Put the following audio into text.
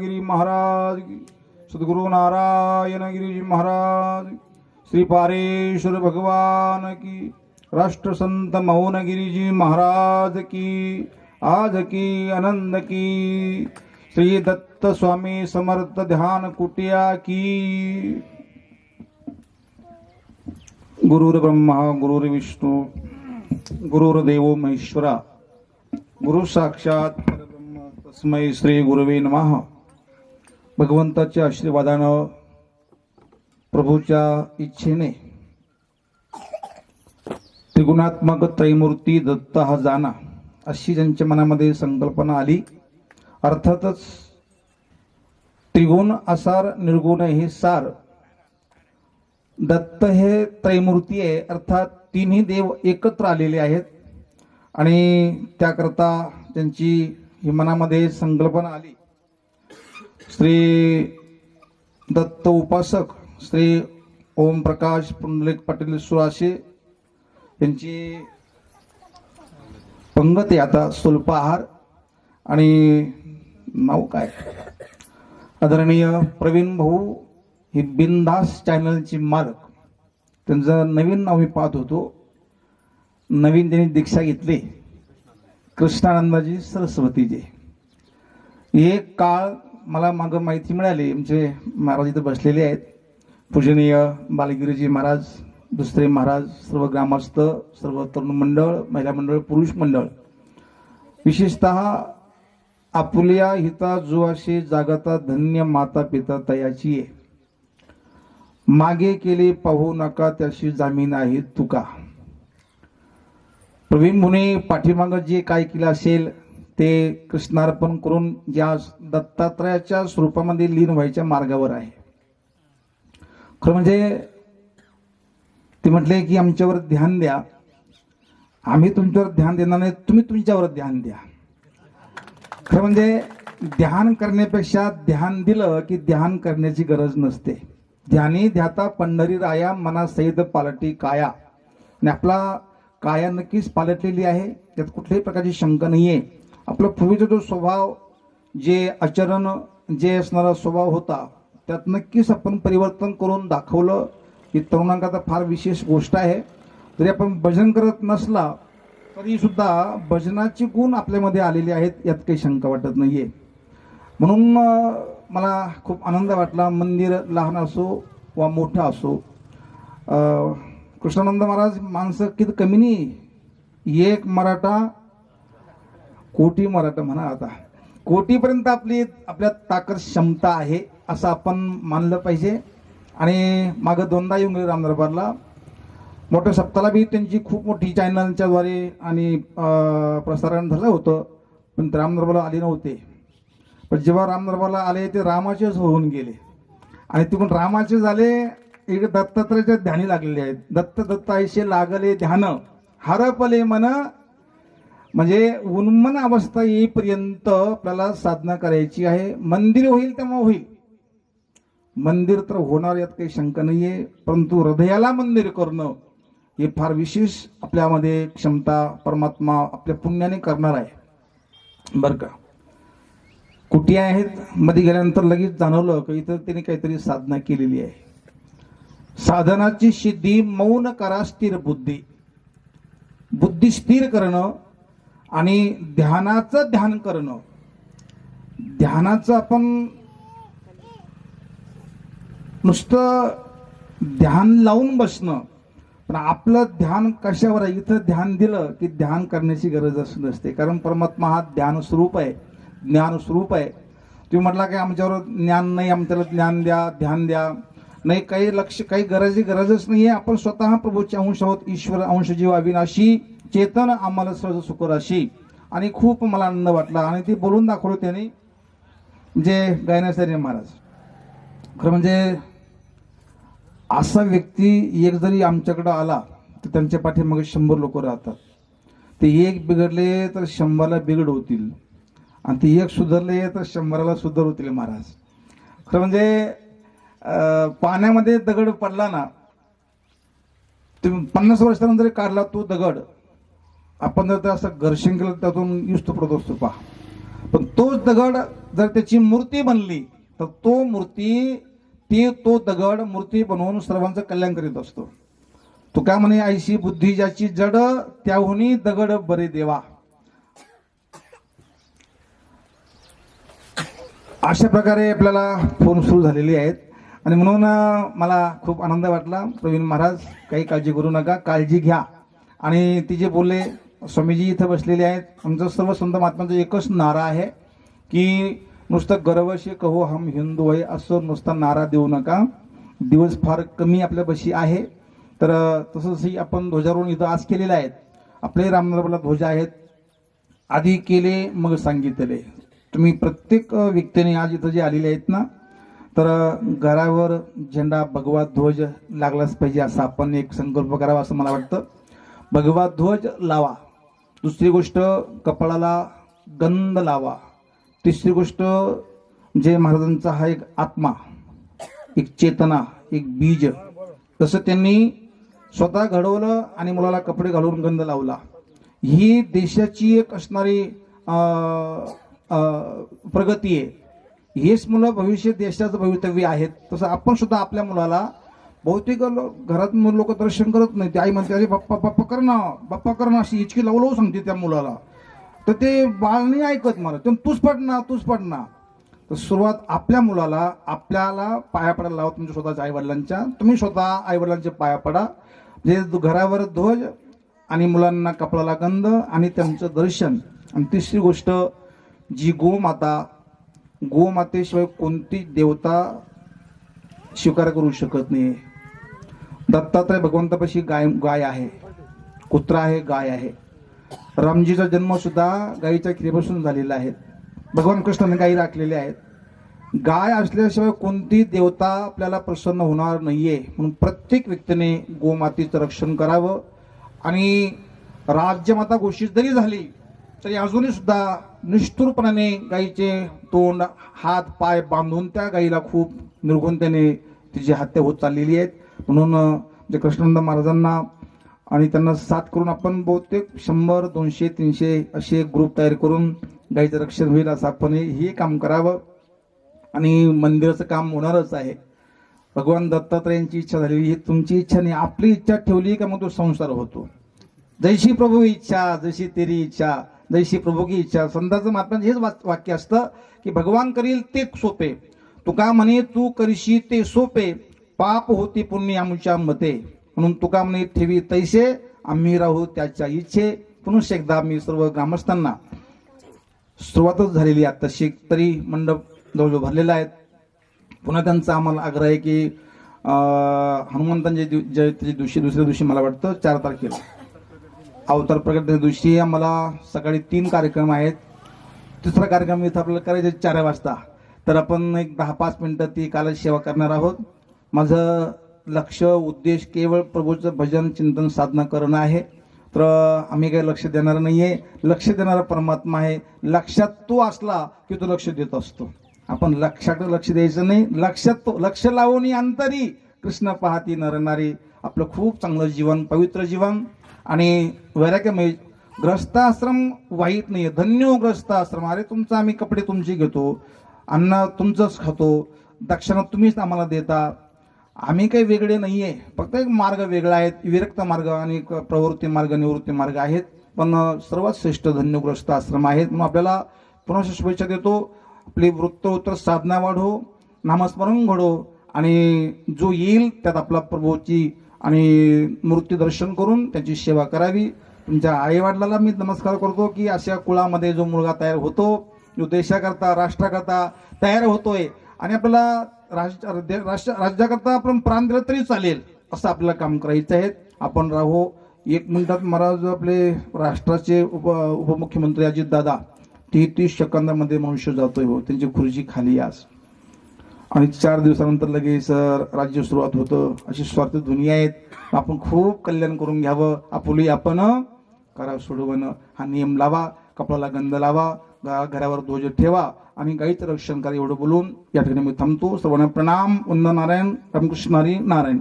गिरी महाराज, सद्गुरु नारायण गिरीजी महाराज, श्री पारेश्वर भगवान की राष्ट्रसंत मौनगिरीजी महाराज की, आज की आनंद की, श्री दत्त स्वामी समर्थ ध्यान कुटिया की। गुरुर्ब्रह्मा गुरुर्विष्णू गुरुर्देवो महेश्वरा, गुरु साक्षात तस्मै श्री गुरुवे नमः. भगवंताच्या आशीर्वादानं प्रभूच्या इच्छेने त्रिगुणात्मक त्रैमूर्ती दत्त हा जाना अशी ज्यांच्या मनामध्ये संकल्पना आली अर्थातच त्रिगुण असार निर्गुण हे सार. दत्त हे त्रैमूर्ती आहे अर्थात तिन्ही देव एकत्र आलेले आहेत आणि त्याकरता त्यांची ही मनामध्ये संकल्पना आली. श्री दत्त उपासक श्री ओम प्रकाश पुंडलिक पाटील सुराशे यांची पंगत आहे आता स्वल्पाहार. आणि नाव काय? आदरणीय प्रवीण भाऊ हे बिनदास चॅनलचे मालक. त्यांचं नवीन नाव मी पाहत होतो. नवीन त्यांनी दीक्षा घेतली. कृष्णानंदाजी सरस्वतीजी. एक काळ मला मागं माहिती मिळाली. आमचे महाराज इथं बसलेले आहेत. पूजनीय बालगिरीजी महाराज दुसरे महाराज सर्व ग्रामस्थ सर्व तरुण मंडळ महिला मंडळ पुरुष मंडळ. विशेषत आपुल्या हिता जुआशी जागता धन्य माता पिता तयाची आहे मागे केले पाहू नका त्याशी जामीन आहे तुका. प्रवीण मुने पाठीमागं जे काय केलं असेल ते कृष्णार्पण करून ज्या दत्तात्रयाच्या स्वरूपामध्ये लीन व्हायच्या मार्गावर आहे. खरं म्हणजे ते म्हटले की आमच्यावर ध्यान द्या. आम्ही तुमच्यावर ध्यान देणार नाही तुम्ही तुमच्यावर ध्यान द्या. खरं म्हणजे ध्यान करण्यापेक्षा ध्यान दिलं की ध्यान करण्याची गरज नसते. ध्यानी ध्याता पंढरी राया मना सैद पालटी काया. आणि आपला काया नक्कीच पालटलेली आहे. त्यात कुठल्याही प्रकारची शंका नाही आहे आपला पूर्वीचा जो स्वभाव जे आचरण जे असणारा स्वभाव होता त्यात नक्कीच आपण परिवर्तन करून दाखवलं. ही तरुणांकरता फार विशेष गोष्ट आहे. जरी आपण भजन करत नसला तरीसुद्धा भजनाचे गुण आपल्यामध्ये आलेले आहेत यात काही शंका वाटत नाही आहे म्हणून मला खूप आनंद वाटला. मंदिर लहान असो वा मोठं असो कृष्णानंद महाराज माणसं किती कमी नाही. एक मराठा कोटी मराठा म्हणा आता. कोटीपर्यंत आपली आपल्यात ताकद क्षमता आहे असं आपण मानलं पाहिजे. आणि मागं दोनदा येऊन गेले रामदरबारला. मोठ्या सप्ताला बी त्यांची खूप मोठी चॅनलच्याद्वारे आणि प्रसारण झालं होतं. पण ते रामदरबारला आले नव्हते. पण जेव्हा रामदरबारला आले ते रामाचेच होऊन गेले. आणि तिकडून रामाचे झाले इकडे दत्तात्रयाच्या ध्यानी लागलेले आहेत. दत्त दत्तायशे लागले ध्यान हरपले मन म्हणजे उन्मन अवस्था येईपर्यंत आपल्याला साधना करायची आहे. मंदिर होईल तेव्हा होईल. मंदिर तर होणार यात काही शंका नाहीये. परंतु हृदयाला मंदिर करणं हे फार विशेष आपल्यामध्ये क्षमता परमात्मा आपल्या पुण्याने करणार आहे. बरं का? कुठे आहेत? मध्ये गेल्यानंतर लगेच जाणवलं की इथं त्याने काहीतरी साधना केलेली आहे. साधनाची सिद्धी मौन करा स्थिर बुद्धी. बुद्धी स्थिर करणं आणि ध्यानाचं ध्यान करणं. ध्यानाचं आपण नुसतं ध्यान लावून बसणं. पण आपलं ध्यान कशावर आहे? इथं ध्यान दिलं की ध्यान करण्याची गरज असं नसते. कारण परमात्मा हा ध्यान स्वरूप आहे. ज्ञान स्वरूप आहे. तुम्ही म्हटला की आमच्यावर ज्ञान नाही आमच्याला ज्ञान द्या ध्यान द्या. नाही काही लक्ष काही गरज गरजच नाही आहे आपण स्वतः प्रभूचे अंश आहोत ईश्वर अंश जीव अविनाशी चेतन आम्हाला सहज सुखराशी. आणि खूप मला आनंद वाटला. आणि ते बोलून दाखवलं त्यांनी जे गायनाचार्य महाराज. खरं म्हणजे असा व्यक्ती एक जरी आमच्याकडं आला तर त्यांच्या पाठीमागे शंभर लोक राहतात. ते एक बिघडले तर शंभरला बिघड होतील. आणि ते एक सुधारले तर शंभराला सुधारवतील महाराज. खरं म्हणजे पाण्यामध्ये दगड पडला ना तुम्ही पन्नास वर्षानंतर काढला तो दगड. आपण जर ते असं घर्षण केलं त्यातून युस्त पडत असतो पहा. पण तोच दगड जर त्याची मूर्ती बनली तर तो मूर्ती ती तो दगड मूर्ती बनवून सर्वांचं कल्याण करीत असतो. तुका म्हणे आईशी बुद्धी ज्याची जड त्याहुनी दगड बरे देवा. अशा प्रकारे आपल्याला फोन सुरू झालेले आहेत. आणि म्हणून मला खूप आनंद वाटला. प्रवीण महाराज काही काळजी करू नका काळजी घ्या. आणि ती जे बोलले स्वामीजी इथं बसलेले आहेत. आमचं सर्व संत महात्माचा एकच नारा आहे की नुसतं गर्वशी कहो हम हिंदू आहे असं नुसता नारा देऊ नका. दिवस फार कमी आपल्या बशी आहे. तर तसंही आपण ध्वजारोहण इथं आज केलेलं आहेत आपले रामनगरला ध्वज आहेत. आधी केले मग सांगितले. तुम्ही प्रत्येक व्यक्तीने आज इथं जे आलेले आहेत ना तर घरावर झेंडा भगवा ध्वज लागलाच पाहिजे असा आपण एक संकल्प करावा असं मला वाटतं. भगवा ध्वज लावा. दुसरी गोष्ट कपाळाला गंध लावा. तिसरी गोष्ट जे महाराजांचा हा एक आत्मा एक चेतना एक बीज तसं त्यांनी स्वतः घडवलं आणि मुलाला कपडे घालून गंध लावला. ही देशाची एक असणारी प्रगती आहे. हेच मुलं भविष्य देशाचं भवितव्य आहेत. तसं आपण सुद्धा आपल्या मुलाला बहुतेक लोक घरात लोक दर्शन करत नाही ते आई म्हणते अरे बाप्पा बाप्पा कर ना बाप्पा कर ना अशी हिचकी लावू सांगते त्या मुलाला. तर ते बाळ नाही ऐकत मला. तर तूच पडणार ना तूच पडणार ना. तर सुरुवात आपल्या मुलाला आपल्याला पाया पडायला लावा तुमच्या स्वतःच्या आईवडिलांच्या. तुम्ही स्वतः आईवडिलांच्या पाया पडा. जे घरावर ध्वज आणि मुलांना कपडाला गंध आणि त्यांचं दर्शन. आणि तिसरी गोष्ट जी गोमाता गोमातेशिवाय कोणती देवता स्वीकार करू शकत नाही. दत्तात्रय भगवंतापाशी गाय गाय आहे. कुत्रा आहे गाय आहे. रामजीचा जन्म सुद्धा गायीच्या खिरीपासून झालेला आहे. भगवान कृष्णाने गायी राखलेल्या आहेत. गाय असल्याशिवाय कोणती देवता आपल्याला प्रसन्न होणार नाहीये. म्हणून प्रत्येक व्यक्तीने गोमातेचं रक्षण करावं. आणि राज्यमाता घोषित जरी झाली तरी अजूनही सुद्धा निष्ठुरपणाने गायीचे तोंड हात पाय बांधून त्या गायीला खूप निर्घुणतेने तिची हत्या होत चाललेली आहेत. म्हणून जे कृष्णानंद महाराजांना आणि त्यांना साथ करून आपण बहुतेक शंभर दोनशे तीनशे असे ग्रुप तयार करून गायीचं रक्षण होईल असं आपण हे काम करावं. आणि मंदिराचं काम होणारच आहे. भगवान दत्तात्रयांची इच्छा झालेली ही तुमची इच्छा नाही आपली इच्छा ठेवली का मग तो संसार होतो? जैशी प्रभू इच्छा जशी तेरी इच्छा. जैशी प्रभू की इच्छा। संतांचं महात्मा हेच वाक- वाक्य असतं की भगवान करील ते सोपे. तुका म्हणे तू करशी ते सोपे. पाप होती पुण्य आमच्या मते. म्हणून तुका म्हणे ठेवी तैसे. आम्ही राहू त्याच्या इच्छे. पुन्हा एकदा मी सर्व ग्रामस्थांना सुरुवातच झालेली आहे. तशी तरी मंडप जवळजवळ भरलेला आहे. पुन्हा त्यांचा आम्हाला आग्रह आहे की हनुमंतांच्या दिव- जयंतीच्या दिवशी दुसऱ्या दिवशी मला वाटतं चार तारखेला. अवतार प्रकटने दिवशी आम्हाला सकाळी तीन कार्यक्रम आहेत. तिसरा कार्यक्रम इथं आपल्याला करायचा आहे चार वाजता. तर आपण एक दहा पाच मिनटं ती कालच सेवा करणार आहोत. माझं लक्ष उद्देश केवळ प्रभूचं भजन चिंतन साधना करणं आहे. तर आम्ही काही लक्ष देणार आहे लक्ष देणारा परमात्मा आहे. लक्षात तो असला की तो लक्ष देत असतो. आपण लक्षाकडे लक्ष द्यायचं नाही. लक्षात तो लक्ष लावून अंतरी कृष्ण पाहती नरनारी. आपलं खूप चांगलं जीवन पवित्र जीवन आणि वैराग्यमय ग्रस्ताश्रम वाईट नाही आहे धन्य हो ग्रस्ताश्रम. अरे तुमचा आम्ही कपडे तुमचे घेतो अन्न तुमचंच खातो दक्षिणा तुम्हीच आम्हाला देता. आम्ही काही वेगळे नाही आहे फक्त एक मार्ग वेगळा आहेत विरक्त मार्ग आणि प्रवृत्ती मार्ग निवृत्ती मार्ग आहेत. पण सर्वात श्रेष्ठ धन्यग्रस्त हो आश्रम आहेत. म्हणून आपल्याला पुन्हा शुभेच्छा देतो. आपली वृत्तोत्तर साधना वाढो नामस्मरण घडो आणि जो येईल त्यात आपला प्रभूची आणि मूर्ती दर्शन करून त्याची सेवा करावी. तुमच्या आईवडिलाला मी नमस्कार करतो की अशा कुळामध्ये जो मुलगा तयार होतो जो देशाकरता राष्ट्राकरता तयार होतोय आणि आपल्याला राष्ट्र राष्ट्र राज्याकरता आपण प्राण दिलं तरी चालेल असं आपल्याला काम करायचं आहे. आपण राहू. एक मिनिटात महाराज आपले राष्ट्राचे उप उपमुख्यमंत्री अजित दादा तेहतीस सेकंदामध्ये मनुष्य जातोय हो. त्यांची खुर्ची खाली आज. आणि चार दिवसानंतर लगेच राज्य सुरुवात होतं. अशी स्वार्थ दुनिया आहेत. आपण खूप कल्याण करून घ्यावं. आपुली आपण करा सोडवणं. हा नियम लावा. कपडाला गंध लावा. घरावर ध्वज ठेवा. आणि गाईचं रक्षण करा. एवढं बोलून या ठिकाणी मी थांबतो. सर्वांना प्रणाम. वंदन नारायण रामकृष्ण हरी नारायण.